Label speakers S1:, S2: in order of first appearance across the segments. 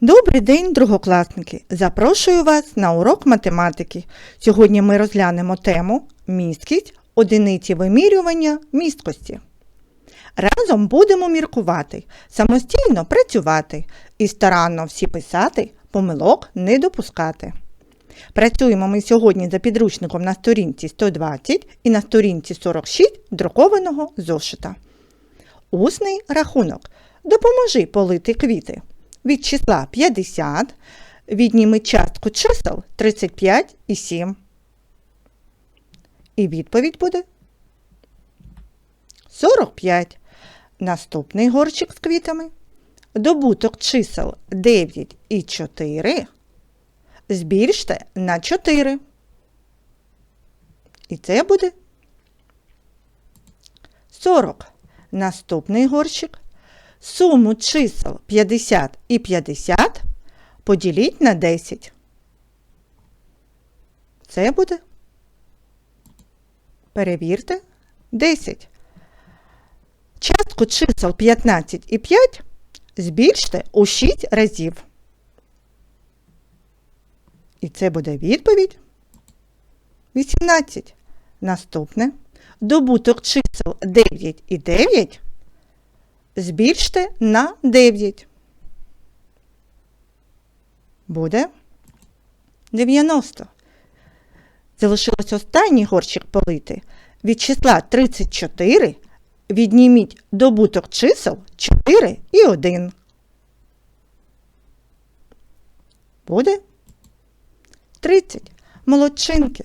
S1: Добрий день, другокласники! Запрошую вас на урок математики. Сьогодні ми розглянемо тему місткість одиниці вимірювання місткості. Разом будемо міркувати, самостійно працювати і старанно всі писати, помилок не допускати. Працюємо ми сьогодні за підручником на сторінці 120 і на сторінці 46 друкованого зошита. Усний рахунок. Допоможи полити квіти. Від числа 50 відніми частку чисел 35 і 7. І відповідь буде 45. Наступний горщик з квітами. Добуток чисел 9 і 4 збільште на 4. І це буде 40. Наступний горщик. Суму чисел 50 і 50 поділіть на 10. Це буде. Перевірте 10. Частку чисел 15 і 5 збільште у 6 разів. І це буде відповідь 18. Наступне. Добуток чисел 9 і 9 збільште на 9. Буде 90. Залишилось останній горщик полити. Від числа 34 відніміть добуток чисел 4 і 1. Буде 30. Молодчинки.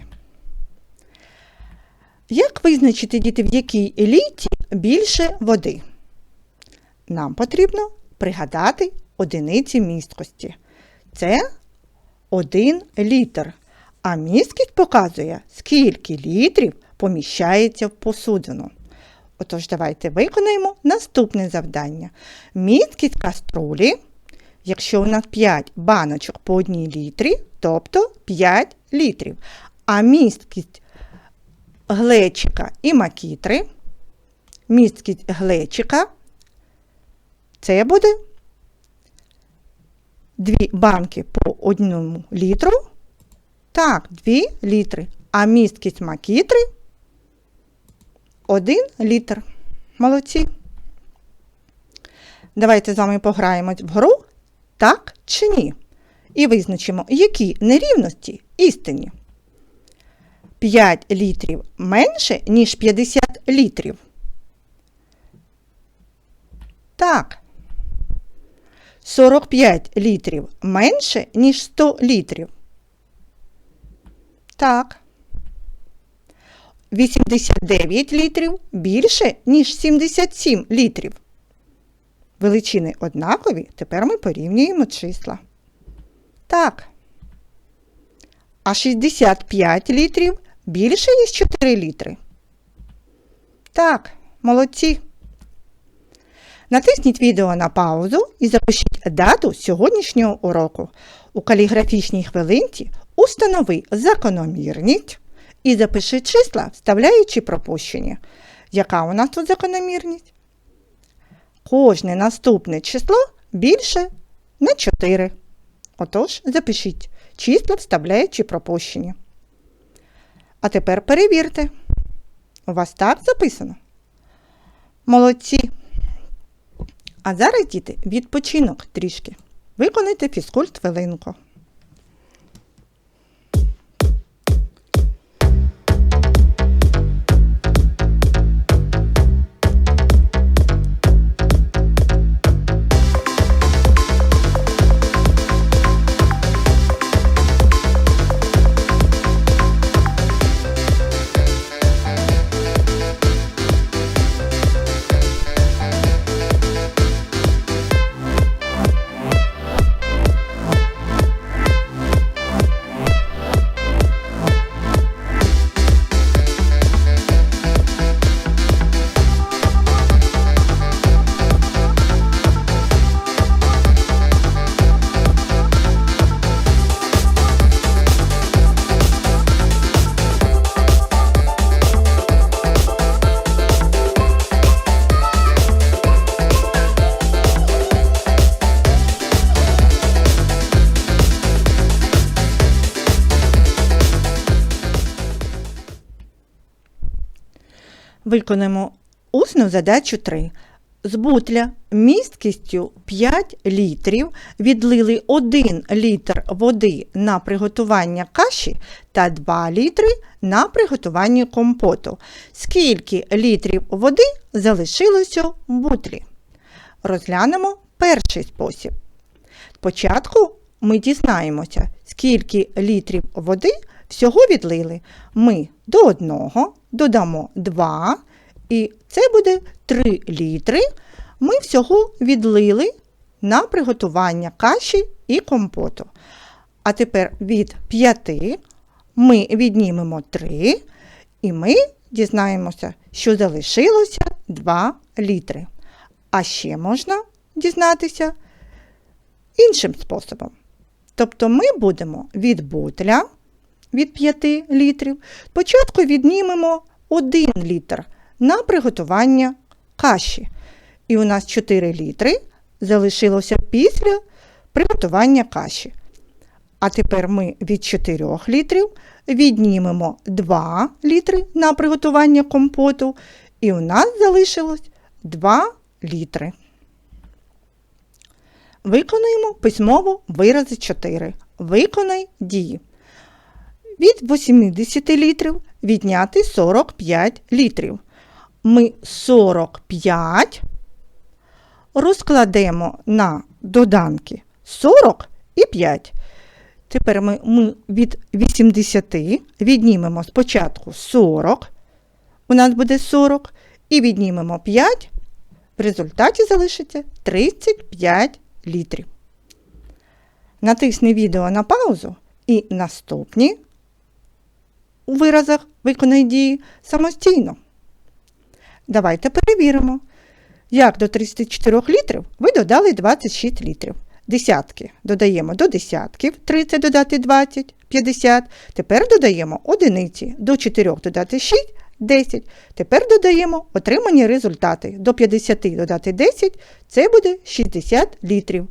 S1: Як визначити діти, в якій еліті більше води? Нам потрібно пригадати одиниці місткості. Це 1 літр. А місткість показує, скільки літрів поміщається в посудину. Отож, давайте виконаємо наступне завдання. Місткість каструлі, якщо у нас 5 баночок по 1 літрі, тобто 5 літрів. А місткість глечика і макітри, місткість глечика це буде 2 банки по 1 літру. Так, 2 літри. А місткість макітри 1 літр. Молодці. Давайте з вами пограємось в гру так чи ні. І визначимо, які нерівності істинні. 5 літрів менше, ніж 50 літрів. Так. 45 літрів менше, ніж 100 літрів. Так. 89 літрів більше, ніж 77 літрів. Величини однакові, тепер ми порівнюємо числа. Так. А 65 літрів більше, ніж 4 літри. Так, молодці. Натисніть відео на паузу і запишіть дату сьогоднішнього уроку. У каліграфічній хвилинці установи закономірність і запиши числа, вставляючи пропущення. Яка у нас тут закономірність? Кожне наступне число більше на 4. Отож, запишіть числа, вставляючи пропущення. А тепер перевірте. У вас так записано? Молодці! А зараз, діти, відпочинок трішки. Виконайте фізкульт хвилинку. Виконаємо усну задачу 3. З бутля місткістю 5 літрів відлили 1 літр води на приготування каші та 2 літри на приготування компоту. Скільки літрів води залишилося в бутлі? Розглянемо перший спосіб. Спочатку ми дізнаємося, скільки літрів води всього відлили. Ми до одного додамо 2, і це буде 3 літри. Ми всього відлили на приготування каші і компоту. А тепер від 5 ми віднімемо 3, і ми дізнаємося, що залишилося 2 літри. А ще можна дізнатися іншим способом. Тобто ми будемо від бутля від 5 літрів. Спочатку віднімемо 1 літр на приготування каші. І у нас 4 літри залишилося після приготування каші. А тепер ми від 4 літрів віднімемо 2 літри на приготування компоту, і у нас залишилось 2 літри. Виконуємо письмово вирази 4. Виконай дії. Від 80 літрів відняти 45 літрів. Ми 45 розкладемо на доданки 40 і 5. Тепер ми, ми від 80 віднімемо спочатку 40, у нас буде 40, і віднімемо 5, в результаті залишиться 35 літрів. Натисни відео на паузу і наступні у виразах виконай дії самостійно. Давайте перевіримо. Як до 34 літрів ви додали 26 літрів. Десятки додаємо до десятків, 30 додати 20, 50. Тепер додаємо одиниці, до 4 додати 6, 10. Тепер додаємо отримані результати. До 50 додати 10, це буде 60 літрів.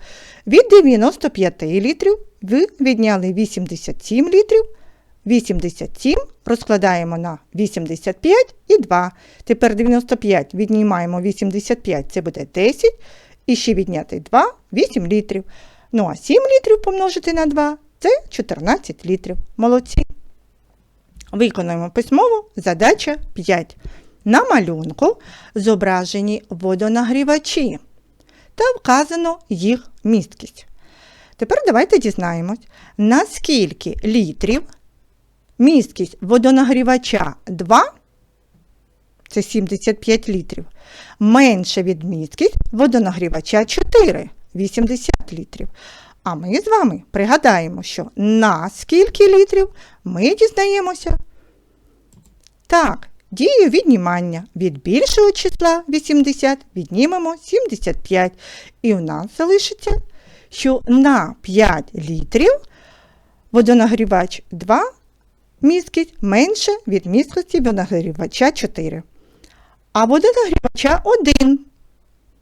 S1: Від 95 літрів ви відняли 87 літрів. 87 розкладаємо на 85 і 2. Тепер 95 віднімаємо 85, це буде 10. І ще відняти 2 8 літрів. Ну а 7 літрів помножити на 2 це 14 літрів. Молодці. Виконуємо письмово задача 5. На малюнку зображені водонагрівачі та вказано їх місткість. Тепер давайте дізнаємось, наскільки літрів місткість водонагрівача 2, це 75 літрів, менше від місткість водонагрівача 4, 80 літрів. А ми з вами пригадаємо, що на скільки літрів ми дізнаємося. Так, дію віднімання від більшого числа 80 віднімемо 75. І у нас залишиться, що на 5 літрів водонагрівач 2 місткість менше від місткості водонагрівача 4. А водонагрівача 1.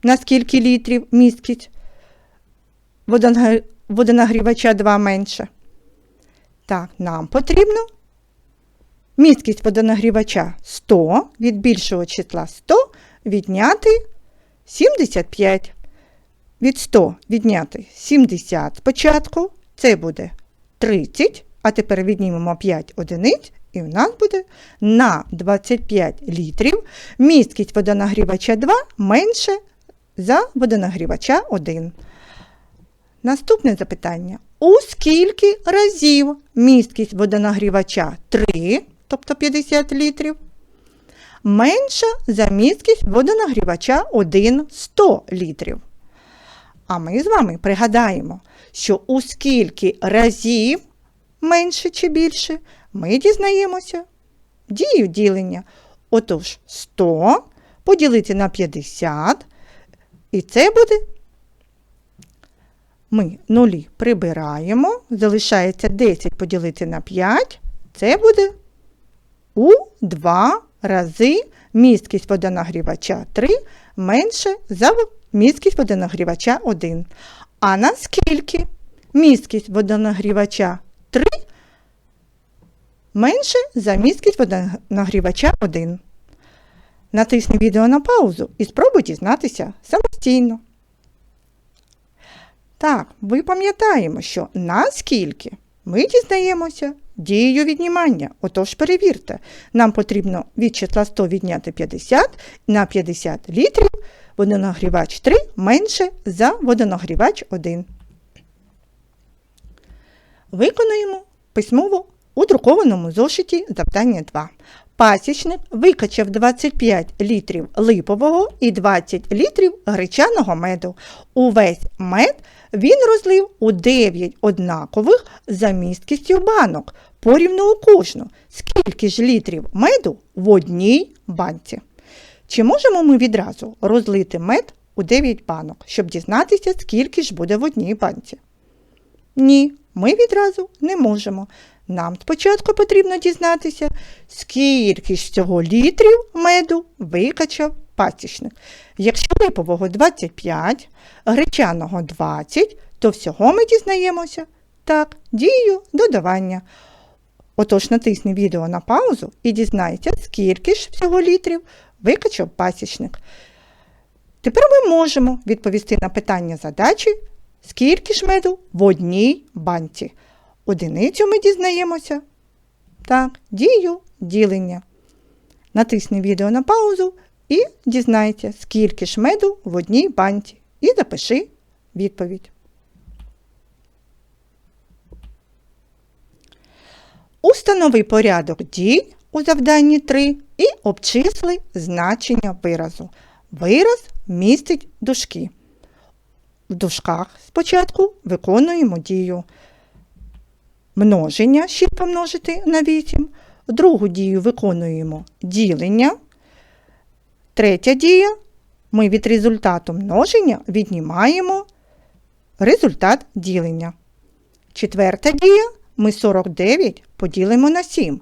S1: На скільки літрів місткість водонагрівача 2 менше. Так, нам потрібно місткість водонагрівача 100 від більшого числа 100 відняти 75. Від 100 відняти 70 спочатку. Це буде 30. А тепер віднімемо 5 одиниць, і в нас буде на 25 літрів місткість водонагрівача 2 менше за водонагрівача 1. Наступне запитання. У скільки разів місткість водонагрівача 3, тобто 50 літрів, менша за місткість водонагрівача 1 100 літрів? А ми з вами пригадаємо, що у скільки разів менше чи більше, ми дізнаємося дію ділення. Отож, 100 поділити на 50, і це буде. Ми нулі прибираємо, залишається 10 поділити на 5, це буде у 2 рази місткість водонагрівача 3 менше за місткість водонагрівача 1. А наскільки місткість водонагрівача 3 менше за місткість водонагрівача 1. Натисни відео на паузу і спробуй дізнатися самостійно. Так, ви пам'ятаємо, що наскільки ми дізнаємося дією віднімання. Отож перевірте, нам потрібно від числа 100 відняти 50 на 50 літрів водонагрівач 3 менше за водонагрівач 1. Виконуємо письмово у друкованому зошиті завдання 2. Пасічник викачав 25 літрів липового і 20 літрів гречаного меду. Увесь мед він розлив у 9 однакових за місткістю банок, порівну у кожну. Скільки ж літрів меду в одній банці? Чи можемо ми відразу розлити мед у 9 банок, щоб дізнатися, скільки ж буде в одній банці? Ні, ми відразу не можемо. Нам спочатку потрібно дізнатися, скільки ж цього літрів меду викачав пасічник. Якщо липового 25, гречаного 20, то всього ми дізнаємося так, дію додавання. Отож натисни відео на паузу і дізнайся, скільки ж всього літрів викачав пасічник. Тепер ми можемо відповісти на питання задачі, скільки ж меду в одній банці. Одиницю ми дізнаємося. Так, дію ділення. Натисни відео на паузу і дізнайся, скільки ж меду в одній банці. І запиши відповідь. Установи порядок дій у завданні 3 і обчисли значення виразу. Вираз містить дужки. В дужках спочатку виконуємо дію множення 6 помножити на 8. Другу дію виконуємо ділення. Третя дія ми від результату множення віднімаємо результат ділення. Четверта дія ми 49 поділимо на 7.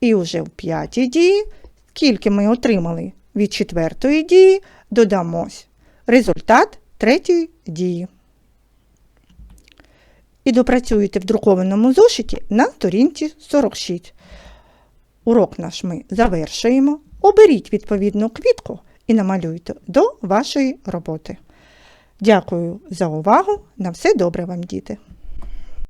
S1: І вже в п'ятій дії, скільки ми отримали від четвертої дії, додамо результат третьої дії. І допрацюєте в друкованому зошиті на сторінці 46. Урок наш ми завершуємо. Оберіть відповідну квітку і намалюйте до вашої роботи. Дякую за увагу. На все добре вам, діти!